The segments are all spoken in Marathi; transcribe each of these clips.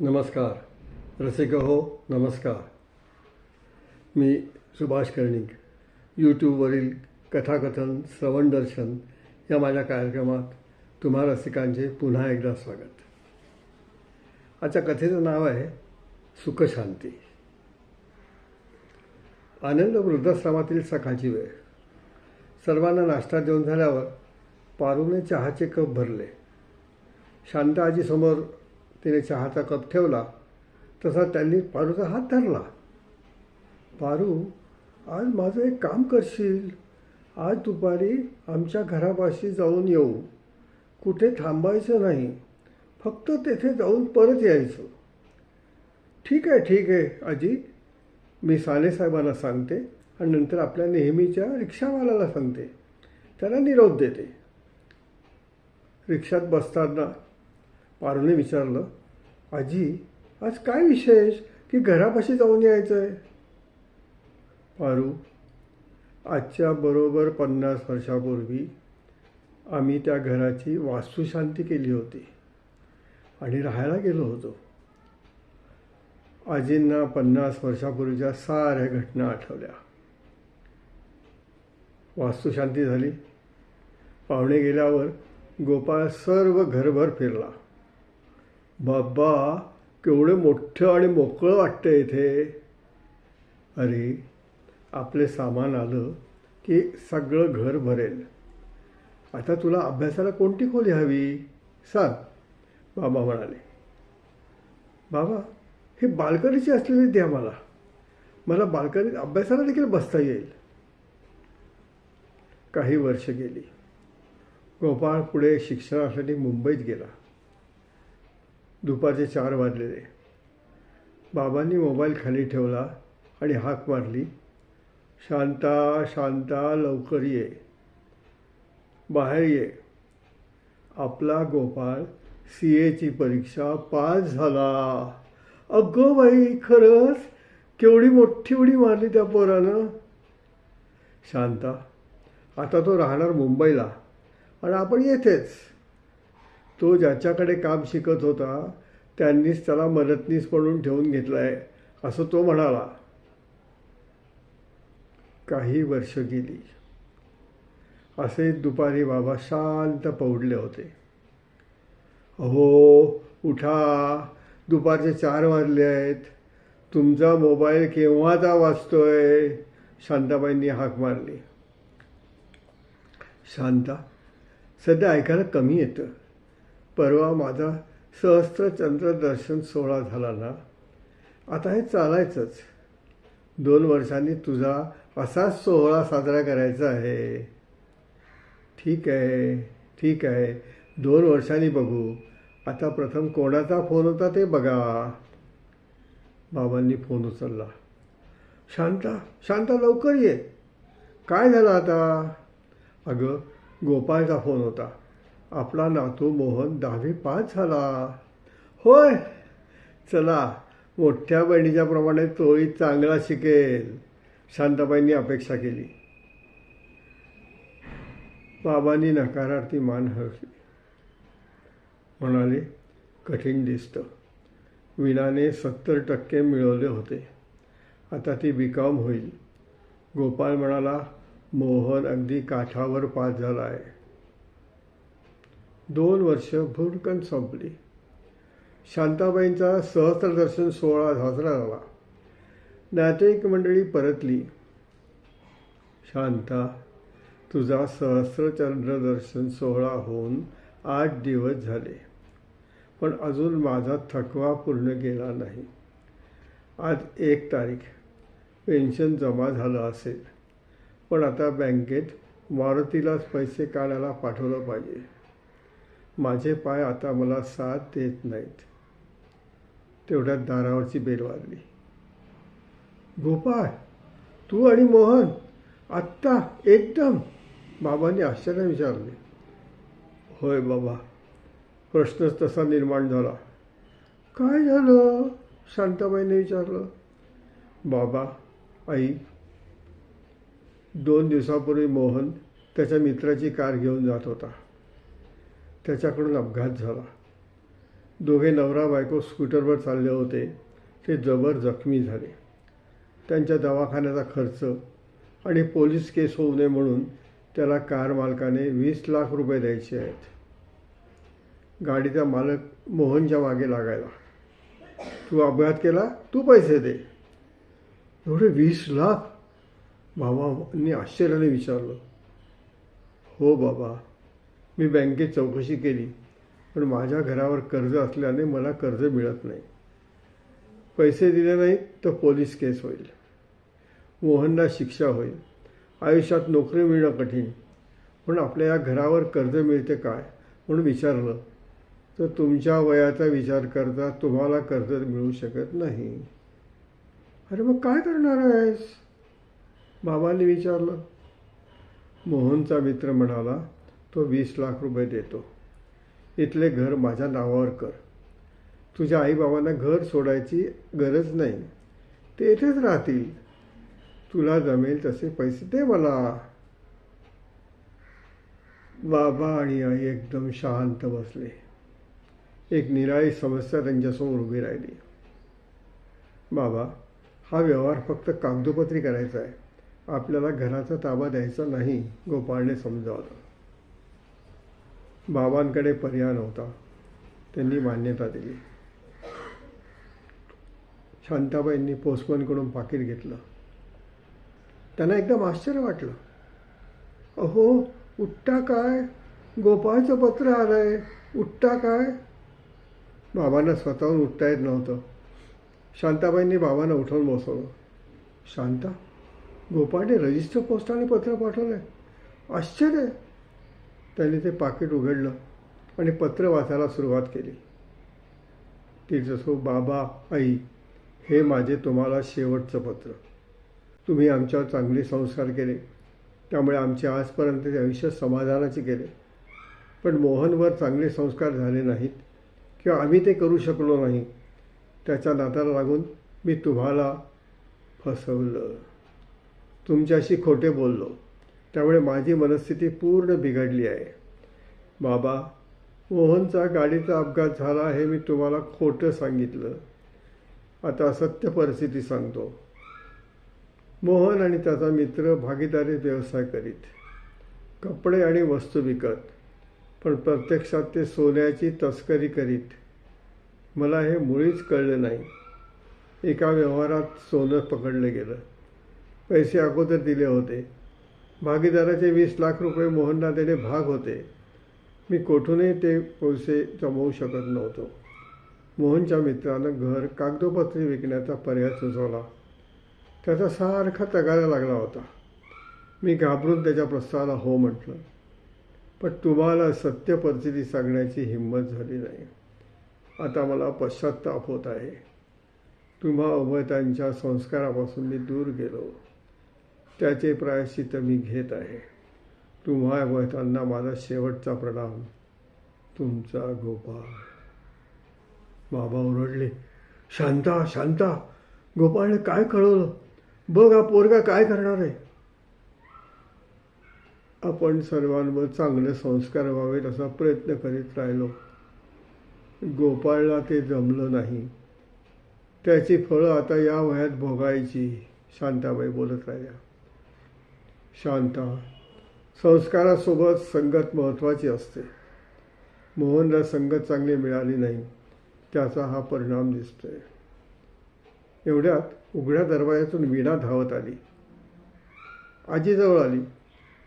नमस्कार. रसिक हो नमस्कार. मी सुभाष कर्णिक. यूट्यूबवरील कथाकथन श्रवण दर्शन या माझ्या कार्यक्रमात तुम्हा रसिकांचे पुन्हा एकदा स्वागत. आजच्या कथेचं नाव आहे सुखशांती. आनंद वृद्धाश्रमातील सकाळची वेळ. सर्वांना नाश्ता देऊन झाल्यावर पारूने चहाचे कप भरले. शांताजीसमोर तिने चहाचा कप ठेवला. तसा त्यांनी पारूचा हात धरला. पारू आज माझं एक काम करशील. आज दुपारी आमच्या घरापाशी जाऊन येऊ. कुठे थांबायचं नाही. फक्त तेथे जाऊन परत यायचं. ठीक आहे ठीक आहे आजी. मी सानेसाहेबांना सांगते आणि नंतर आपल्या नेहमीच्या रिक्षावाल्याला सांगते. त्याला निरोप देते. रिक्षात बसताना पारूने विचारलं आजी आज काय विशेष? की घरापाशी जाऊन यायचं आहे पारू आजच्या बरोबर पन्नास वर्षापूर्वी आम्ही त्या घराची वास्तुशांती केली होती आणि राहायला गेलो होतो. आजींना पन्नास वर्षापूर्वीच्या साऱ्या घटना आठवल्या. वास्तुशांती झाली. पाहुणे गेल्यावर गोपाळ सर्व घरभर फिरला. बाबा केवढं मोठं आणि मोकळं वाटतं इथे. अरे आपले सामान आलं की सगळं घर भरेल. आता तुला अभ्यासाला कोणती खोली हवी? सांग बाबा म्हणाले. बाबा हे बालकनीची असलेली द्या मला. मला बालकनीत अभ्यासाला देखील बसता येईल. काही वर्ष गेली. गोपाळ पुढे शिक्षणासाठी मुंबईत गेला. दुपारचे चार वाजलेले. बाबांनी मोबाईल खाली ठेवला आणि हाक मारली शांता शांता लवकर ये. बाहेर ये. आपला गोपाळ सी एची परीक्षा पास झाला. अगं बाई खरंच? केवढी मोठी उडी मारली त्या पोरानं. शांता आता तो राहणार मुंबईला आणि आपण येथेच. तो ज्याच्याकडे काम शिकत होता त्यांनीच त्याला मदतनीस म्हणून ठेवून घेतलं आहे असं तो म्हणाला. काही वर्ष गेली. असे दुपारी बाबा शांत पौडले होते. अहो उठा. दुपारचे चार वाजले आहेत. तुमचा मोबाईल केव्हाचा वाचतोय शांताबाईंनी हाक मारली. शांता सध्या ऐकायला कमी येतं. परवा माझा सहस्त्रचंद्र दर्शन सोहळा झाला ना? आता हे चालायचंच. दोन वर्षांनी तुझा असाच सोहळा साजरा करायचा आहे. ठीक आहे ठीक आहे. दोन वर्षांनी बघू. आता प्रथम कोणाचा फोन होता ते बघा. बाबांनी फोन उचलला. शांता शांता लवकर ये. काय झालं आता? अगं गोपाळचा फोन होता. आपला नातू मोहन दहावी पास झाला. होय. चला मोठ्या बहिणीच्या प्रमाणे तोही चांगला शिकेल. शांताबाईंनी अपेक्षा केली. बाबांनी नकारार्थी मान हरली म्हणाले कठीण दिसतं. विनाने सत्तर टक्के मिळवले होते. आता ती बिकाम होईल. गोपाळ म्हणाला मोहन अगदी काठावर पास झाला आहे दोन वर्ष भुरकन संपली. शांताबाईंचा सहस्त्रदर्शन सोहळा साजरा झाला. नातेवाईक मंडळी परतली. शांता तुझा सहस्रचंद्रदर्शन सोहळा होऊन आठ दिवस झाले. पण अजून माझा थकवा पूर्ण गेला नाही. आज एक तारीख. पेन्शन जमा झालं असेल. पण आता बँकेत मारुतीलाच पैसे काढायला पाठवलं पाहिजे. माझे पाय आता मला साथ देत नाहीत. तेवढ्यात दारावरची बेल वाजली. गोपाळ तू आणि मोहन आत्ता एकदम. बाबांनी आश्चर्य विचारले. होय बाबा प्रश्नच तसा निर्माण झाला. काय झालं? शांताबाईने विचारलं. बाबा आई दोन दिवसापूर्वी मोहन त्याच्या मित्राची कार घेऊन जात होता. त्याच्याकडून अपघात झाला. दोघे नवरा बायको स्कूटरवर चालले होते. ते जबर जखमी झाले. त्यांच्या दवाखान्याचा खर्च आणि पोलीस केस होऊ नये म्हणून त्याला कार मालकाने वीस लाख रुपये द्यायचे आहेत. गाडीचा मालक मोहनच्या मागे लागायला तू अपघात केला? तू पैसे दे. एवढे वीस लाख? बाबांनी आश्चर्याने विचारलं. हो बाबा मी बँकेत चौकशी केली. पण माझ्या घरावर कर्ज असल्याने मला कर्ज मिळत नाही. पैसे दिले नाही तर पोलीस केस होईल. मोहनला शिक्षा होईल. आयुष्यात नोकरी मिळणं कठीण. पण आपल्या या घरावर कर्ज मिळते काय? म्हणून विचारलं. तर तुमच्या वयाचा विचार करता तुम्हाला कर्ज मिळू शकत नाही. अरे मग काय करणार आहेस? बाबांनी विचारलं. मोहनचा मित्र म्हणाला तो वीस लाख रुपये देतो. इथले घर माझ्या नावावर कर. तुझ्या आईबाबांना घर सोडायची गरज नाही. ते इथेच राहतील. तुला जमेल तसे पैसे दे मला. बाबा आणि आई एकदम शांत बसले. एक निराळी समस्या त्यांच्यासमोर उभी राहिली. बाबा हा व्यवहार फक्त कागदोपत्री करायचा आहे. आपल्याला घराचा ताबा द्यायचा नाही गोपाळने समजावलं. बाबांकडे पर्याय नव्हता. त्यांनी मान्यता दिली. शांताबाईंनी पोस्टमनकडून पाकिट घेतलं. त्यांना एकदम आश्चर्य वाटलं. अहो उठता काय? गोपाळचं पत्र आलं आहे उठता काय? बाबांना स्वतःहून उठता येत नव्हतं. शांताबाईंनी बाबांना उठवून बसवलं. शांता गोपाळने रजिस्टर पोस्टाने पत्र पाठवलं आहे आश्चर्य! त्यांनी ते पाकिट उघडलं आणि पत्र वाचायला सुरुवात केली. ती जसो बाबा आई हे माझे तुम्हाला शेवटचं पत्र. तुम्ही आमच्यावर चांगले संस्कार केले. त्यामुळे आमचे आजपर्यंतचे आयुष्य समाधानाचे गेले पण मोहनवर चांगले संस्कार झाले नाहीत किंवा आम्ही ते करू शकलो नाही. त्याच्या नाताला लागून मी तुम्हाला फसवलं. तुमच्याशी खोटे बोललो. त्यामुळे माझी मनस्थिती पूर्ण बिघडली आहे. बाबा मोहनचा गाडीचा अपघात झाला हे मी तुम्हाला खोटं सांगितलं. आता सत्य परिस्थिती सांगतो. मोहन आणि त्याचा मित्र भागीदारी व्यवसाय करीत. कपडे आणि वस्तू विकत. पण प्रत्यक्षात ते सोन्याची तस्करी करीत. मला हे मुळीच कळलं नाही. एका व्यवहारात सोनं पकडलं गेलं. पैसे अगोदर दिले होते. भागीदाराचे वीस लाख रुपये मोहनला देणे भाग होते. मी कोठूनही ते पैसे जमवू शकत नव्हतो. मोहनच्या मित्रानं घर कागदोपत्री विकण्याचा पर्याय सुचवला. त्याचा सारखा तगारा लागला होता. मी घाबरून त्याच्या प्रस्तावाला हो म्हटलं. पण तुम्हाला सत्य परिस्थिती सांगण्याची हिंमत झाली नाही. आता मला पश्चाताप होत आहे. तुम्हा उभयतांच्या संस्कारापासून मी दूर गेलो. त्याचे प्रायश्चित मी घेत आहे. तुम्हा वैतांना माझा शेवटचा प्रणाम. तुमचा गोपाळ. बाबा ओरडले शांता शांता गोपाळने काय कळवलं? बघ हा पोरगा काय करणार आहे. आपण सर्वांवर चांगले संस्कार व्हावेत असा प्रयत्न करीत राहिलो. गोपाळला ते जमलं नाही. त्याची फळं आता या वयात भोगायची शांताबाई बोलत राहिल्या. शांत. संस्कारासोबत संगत महत्त्वाची असते. मोहनला संगत चांगली मिळाली नाही त्याचा हा परिणाम दिसतोय. एवढ्यात उघड्या दरवाजातून वीणा धावत आली. आजीजवळ आली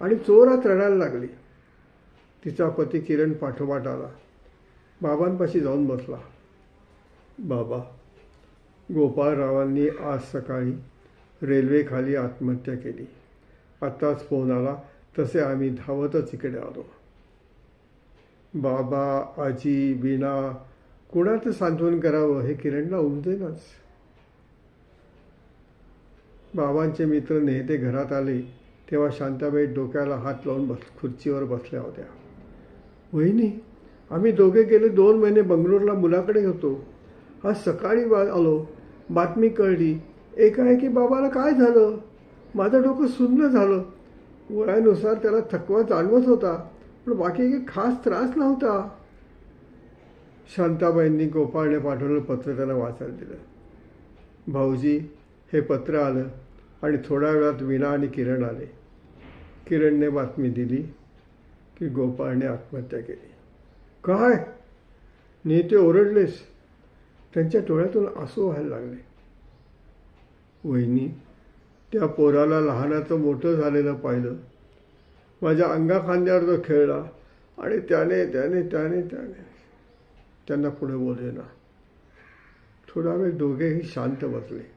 आणि चोरात रडायला लागली. तिचा पती किरण पाठोपाठ आला. बाबांपाशी जाऊन बसला. बाबा गोपाळरावांनी आज सकाळी रेल्वेखाली आत्महत्या केली. आत्ताच फोन आला तसे आम्ही धावतच इकडे आलो. बाबा आजी बीना कुणाचं सांत्वन करावं हे किरणला उमजेनाच. बाबांचे मित्र नेहते घरात आले तेव्हा शांताबाई डोक्याला हात लावून बस खुर्चीवर बसल्या होत्या. वहिनी आम्ही दोघे गेले दोन महिने बंगलोरला मुलाकडे होतो. आज सकाळी बा आलो बातमी कळली एकाएकी बाबाला काय झालं? माझं डोकं सुन्न झालं. वयानुसार त्याला थकवा जाणवत होता पण बाकी काही खास त्रास नव्हता. शांताबाईंनी गोपाळने पाठवलेलं पत्र त्यांना वाचायला दिलं. भाऊजी हे पत्र आलं आणि थोड्या वेळात वीणा आणि किरण आले. किरणने बातमी दिली की गोपाळने आत्महत्या केली. काय? नेते ओरडलेस. त्यांच्या डोळ्यातून आसू व्हायला लागले. वहिनी त्या पोराला लहानाचं मोठं झालेलं पाहिलं. माझ्या अंगाखांद्यावर तो जो खेळला आणि त्याने त्याने त्याने त्याने त्यांना पुढे बोलले ना थोडा वेळ दोघेही शांत बसले.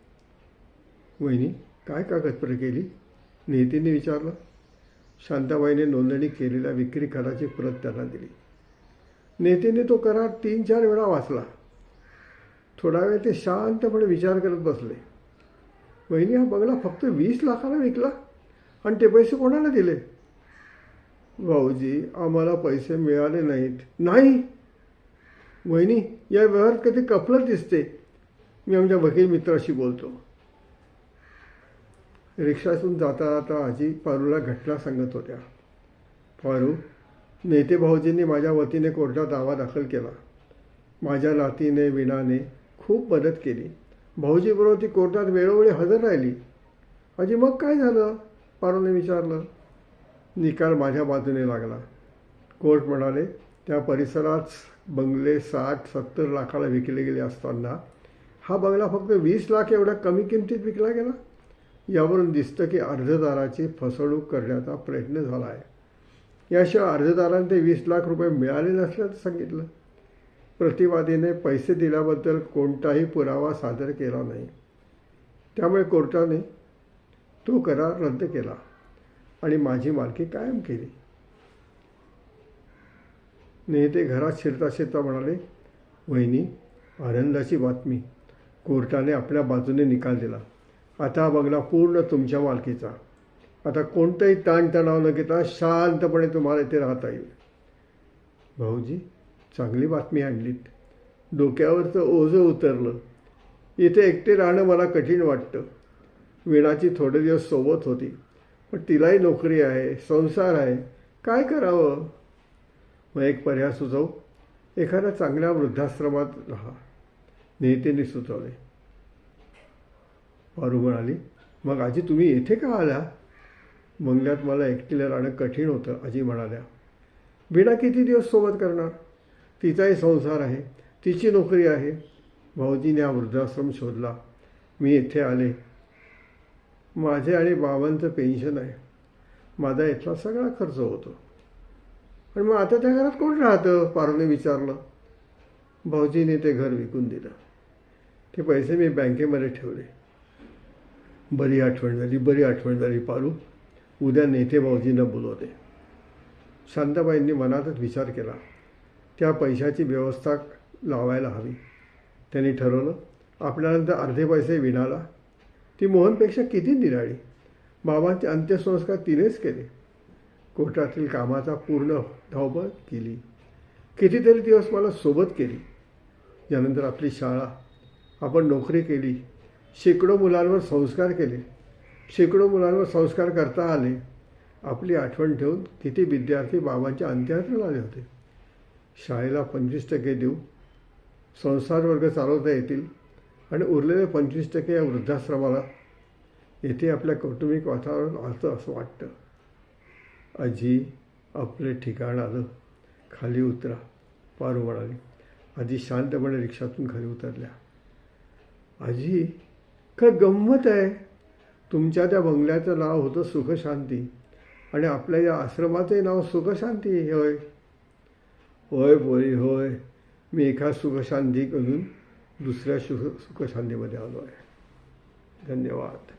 वहिनी काय कागदपत्र केली? नेतीने विचारलं. शांताबाईने नोंदणी केलेल्या विक्री कराची प्रत त्यांना दिली. नेतेने तो करार तीन चार वेळा वाचला. थोडा वेळ ते शांतपणे विचार करत बसले. वहिनी हा बंगला फक्त वीस लाखाला विकला. आणि ते पैसे कोणाला दिले? भाऊजी आम्हाला पैसे मिळाले नाहीत. नाही. वहिनी या व्यवहारात कधी कपलत दिसते. मी आमच्या वकील मित्राशी बोलतो. रिक्षातून जाता जाता आजी पारूला घटना सांगत होत्या. पारू नेते भाऊजींनी माझ्या वतीने कोर्टात दावा दाखल केला. माझ्या नातीने विणाने खूप मदत केली. भाऊजीबरोबर ती कोर्टात वेळोवेळी हजर राहिली. अजी मग काय झालं? पारोने विचारलं. निकाल माझ्या बाजूने लागला. कोर्ट म्हणाले त्या परिसरात बंगले साठ सत्तर लाखाला विकले गेले असताना हा बंगला फक्त वीस लाख एवढ्या कमी किमतीत विकला गेला? यावरून दिसतं की अर्जदाराची फसवणूक करण्याचा प्रयत्न झाला आहे. याशिवाय अर्जदारांना ते वीस लाख रुपये मिळाले नसल्याचं सांगितलं. प्रतिवादीने पैसे दिल्याबद्दल कोणताही पुरावा सादर केला नाही. त्यामुळे कोर्टाने तो करार रद्द केला आणि माझी मालकी कायम केली. नेते घरात शिरता शिरता म्हणाले वहिनी आनंदाची बातमी. कोर्टाने आपल्या बाजूने निकाल दिला. आता हा बंगला पूर्ण तुमच्या मालकीचा. आता कोणतंही ताणतणाव न घेता शांतपणे तुम्हाला इथे राहता येईल. भाऊजी चांगली बातमी आणलीत. डोक्यावरचं ओझं उतरलं. इथे एकटे राहणं मला कठीण वाटतं. वीणाची थोडे दिवस सोबत होती. पण तिलाही नोकरी आहे संसार आहे. काय करावं? मग एक पर्याय सुचव. एखाद्या चांगल्या वृद्धाश्रमात राहा. नेतेने सुचवले. पारू म्हणाली मग आजी तुम्ही येथे का आल्या? बंगल्यात मला एकटीला राहणं कठीण होतं आजी म्हणाल्या. बिना किती दिवस सोबत करणार? तिचाही संसार आहे. तिची नोकरी आहे. भाऊजीने हा वृद्धाश्रम शोधला. मी इथे आले. माझे आणि बाबांचं पेन्शन आहे. माझा इथला सगळा खर्च होतो. पण मग आता त्या घरात कोण राहतं? पारूने विचारलं. भाऊजीने ते घर विकून दिलं. ते पैसे मी बँकेमध्ये ठेवले. बरी आठवण झाली बरी आठवण झाली पारू. उद्या नेते भाऊजींना बोलवते. शांताबाईंनी मनातच विचार केला. त्या पैशाची व्यवस्था लावायला हवी. त्यांनी ठरवलं आपल्यानंतर अर्धे पैसे विणाला. ती मोहनपेक्षा किती निराळी. बाबांचे अंत्यसंस्कार तिनेच केले. कोर्टातील कामाचा पूर्ण धावपळ केली. कितीतरी दिवस मला सोबत केली. यानंतर आपली शाळा. आपण नोकरी केली. शेकडो मुलांवर संस्कार केले. शेकडो मुलांवर संस्कार करता आले. आपली आठवण ठेवून किती विद्यार्थी बाबांच्या अंत्ययात्रेला आले होते. शाळेला पंचवीस टक्के देऊ संसार वर्ग चालवता येतील आणि उरलेले पंचवीस टक्के या वृद्धाश्रमाला येथे आपल्या कौटुंबिक वातावरण आलं असं वाटतं. आजी आपले ठिकाण आलं खाली उतरा पारू म्हणाली आजी शांतपणे रिक्षातून खाली उतरल्या. आजी काय गंमत आहे? तुमच्या त्या बंगल्याचं नाव होतं सुखशांती आणि आपल्या या आश्रमाचंही नाव सुखशांती होय? होय पोरी होय. मी एका सुखशांतीकडून दुसऱ्या सुख सुखशांतीमध्ये आलो आहे. धन्यवाद.